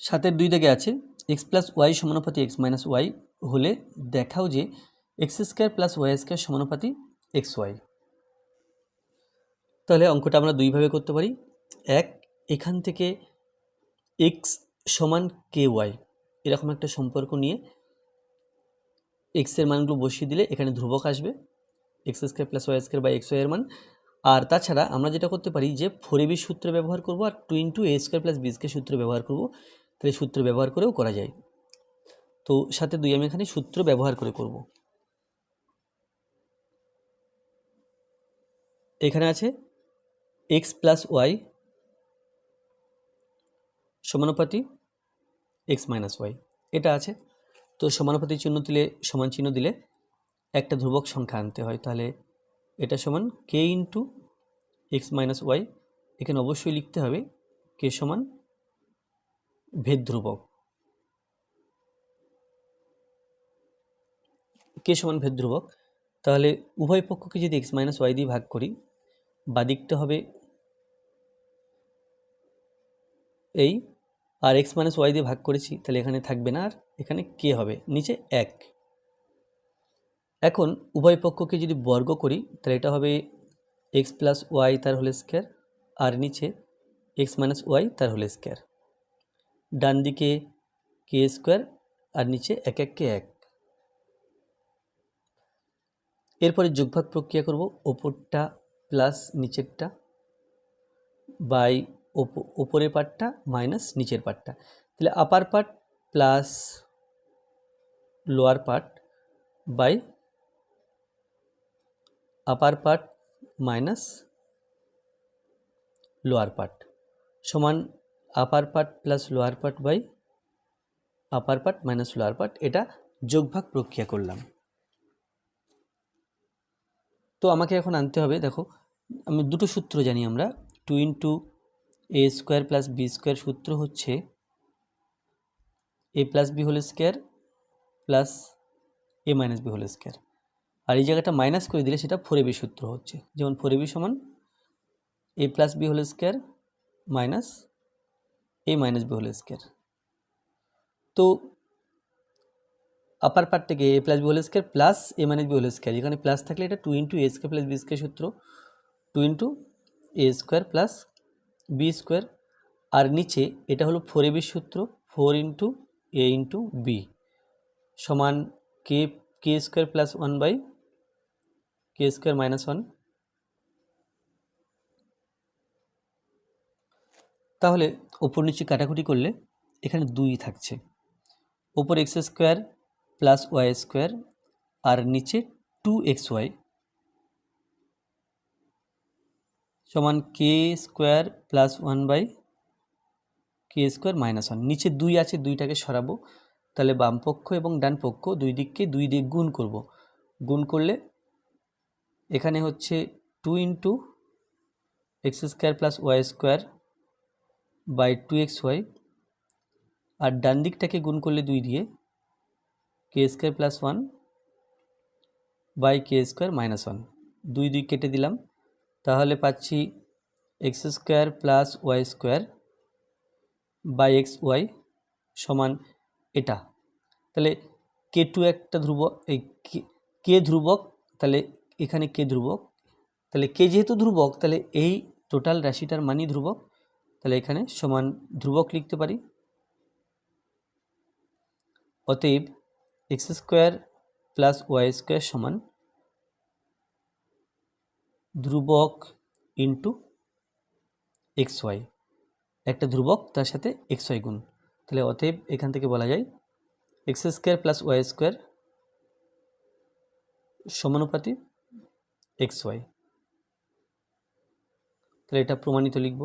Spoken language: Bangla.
সাতের দুই দাগে আছে এক্স প্লাস ওয়াই সমানুপাতি এক্স মাইনাস ওয়াই হলে দেখাও যে x square plus y square সমানুপাতি x Y তাহলে অঙ্কটা আমরা দুইভাবে করতে পারি। এক, এখান থেকে এক্স সমান কে ওয়াই এরকম একটা সম্পর্ক নিয়ে এক্সের মানগুলো বসিয়ে দিলে এখানে ধ্রুবক আসবে x square plus y square বা এক্স ওয়াইয়ের মান। আর তাছাড়া আমরা যেটা করতে পারি যে ফোর এবি সূত্র ব্যবহার করব আর two into a square plus b square সূত্র ব্যবহার করব। তাহলে সূত্র ব্যবহার করেও করা যায়। তো সাথে দুই আমি এখানে সূত্র ব্যবহার করে করব। এখানে আছে এক্স প্লাস ওয়াই সমানুপাতি এক্স মাইনাস ওয়াই এটা আছে। তো সমানুপাতি চিহ্ন দিলে, সমান চিহ্ন দিলে একটা ধ্রুবক সংখ্যা আনতে হয়। তাহলে এটা সমান k into x minus y এখানে অবশ্যই লিখতে হবে কে সমান ভেদ ধ্রুবক কে সমান ভেদ ধ্রুবক তাহলে উভয় পক্ষকে যদি এক্স মাইনাস ওয়াই দিয়ে ভাগ করি বাদিকটা হবে এই, আর এক্স মাইনাস ওয়াই দিয়ে ভাগ করেছি, তাহলে এখানে থাকবে না, আর এখানে কে হবে, নিচে এক। এখন উভয় পক্ষকে যদি বর্গ করি, তাহলে এটা হবে এক্স প্লাস ওয়াই তার হোল স্কোয়ার আর নিচে এক্স মাইনাস ওয়াই তার হোল স্কোয়ার ডান দিকে কে স্কোয়ার আর নিচে এক এক কে এক। এরপরে যোগভাগ প্রক্রিয়া করব, ওপরটা প্লাস নিচেরটা বাই ওপরের পার্টটা মাইনাস নিচের পার্টটা তাহলে upper part plus lower part by upper part minus lower part সমান upper part plus lower part by upper part minus lower part এটা যোগভাগ প্রক্রিয়া করলাম। তো আমাকে এখন আনতে হবে, দেখো, আমি দুটো সূত্র জানি আমরা two into a square plus b square সূত্র হচ্ছে a plus b whole square plus a minus b whole square আর এই জায়গাটা মাইনাস করে দিলে সেটা ফোর এবি সূত্র হচ্ছে, যেমন ফোর এবি সমান a plus b whole square minus a minus b whole square তো আপার পার্ট থেকে a plus b whole square plus a minus b whole square এখানে প্লাস থাকলে এটা two into a square plus b square সূত্র। Two into a square plus b square আর নিচে এটা হলো ফোর এ বির সূত্র four into a into b সমান k k square plus one by k square minus one তাহলে ওপর নিচে কাটাকুটি করলে এখানে দুই থাকছে। ওপর x square plus y square আর নিচে টু এক্স ওয়াই সমান k square plus one by k square minus one নিচে দুই আছে, দুইটাকে সরাবো। তাহলে বাম পক্ষ এবং ডান পক্ষ দুই দিককে দুই দিক গুণ করব। গুণ করলে এখানে হচ্ছে two into x square plus y square by two x y আর ডান দিকটাকে গুণ করলে দুই দিয়ে k square plus one by k square minus one. দুই দুই কেটে দিলাম। তাহলে পাচ্ছি x square plus y square by x y সমান এটা। তাহলে কে টু একটা ধ্রুবক, এই কে ধ্রুবক, তাহলে এখানে কে ধ্রুবক, তাহলে কে যেহেতু ধ্রুবক, তাহলে এই টোটাল রাশিটার মানই ধ্রুবক। তাহলে এখানে সমান ধ্রুবক লিখতে পারি। অতএব x square plus y square সমান ধ্রুবক ইন্টু এক্স ওয়াই। একটা ধ্রুবক, তার সাথে এক্স ওয়াই গুণ। তাহলে অতএব এখান থেকে বলা যায় x square plus y square সমানুপাতি x Y. তাহলে এটা প্রমাণিত লিখব।